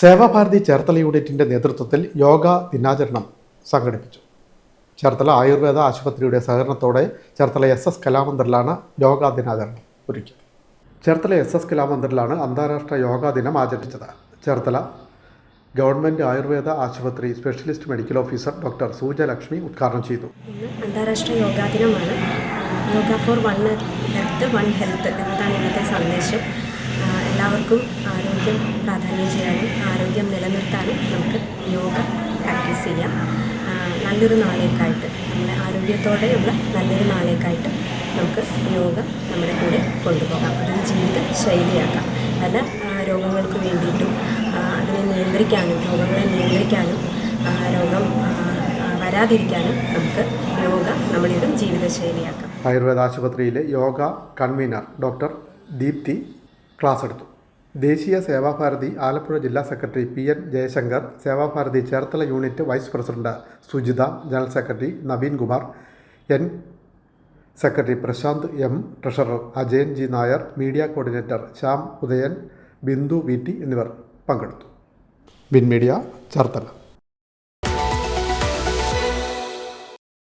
സേവാഭാരതി ചേർത്തല യൂണിറ്റിന്റെ നേതൃത്വത്തിൽ യോഗ ദിനാചരണം സംഘടിപ്പിച്ചു. ചേർത്തല ആയുർവേദ ആശുപത്രിയുടെ സഹകരണത്തോടെ ചേർത്തല എസ് എസ് കലാമന്ദിറിലാണ് യോഗാ ദിനാചരണം ഒരുക്കിയത്. ചേർത്തല എസ് എസ് കലാമന്ദിറിലാണ് അന്താരാഷ്ട്ര യോഗാ ദിനം ആചരിച്ചത്. ചേർത്തല ഗവൺമെന്റ് ആയുർവേദ ആശുപത്രി specialist medical officer doctor Sujalakshmi ഉദ്ഘാടനം ചെയ്തു. അന്താരാഷ്ട്ര യോഗാ ദിനമാണ്. Yoga for one health one health എന്നതാണ് ഇന്നത്തെ സന്ദേശം. എല്ലാവർക്കും ആരോഗ്യം പ്രാധാന്യം ചെയ്യാനും ആരോഗ്യം നിലനിർത്താനും നമുക്ക് യോഗ പ്രാക്ടീസ് ചെയ്യാം. നല്ലൊരു നാളേക്കായിട്ട് നമ്മുടെ ആരോഗ്യത്തോടെയുള്ള നല്ലൊരു നാളേക്കായിട്ട് നമുക്ക് യോഗ നമ്മുടെ കൂടെ കൊണ്ടുപോകാം. അതൊരു ജീവിത ശൈലിയാക്കാം. പല രോഗങ്ങൾക്ക് വേണ്ടിയിട്ടും അതിനെ നിയന്ത്രിക്കാനും രോഗങ്ങളെ നിയന്ത്രിക്കാനും രോഗം വരാതിരിക്കാനും നമുക്ക് യോഗ നമ്മുടെ ഒരു ജീവിതശൈലിയാക്കാം ആയുർവേദ ആശുപത്രിയിലെ yoga convener doctor Deepti class എടുത്തു. ദേശീയ സേവാഭാരതി ആലപ്പുഴ ജില്ലാ secretary P N Jayashankar Sevabharati Cherthala unit vice president Sujitha general secretary Naveen Kumar N secretary Prashanth M treasurer Ajayan G Nair media coordinator Shyam Udayan Bindu V T എന്നിവർ പങ്കെടുത്തു. ബിൻ media Cherthala.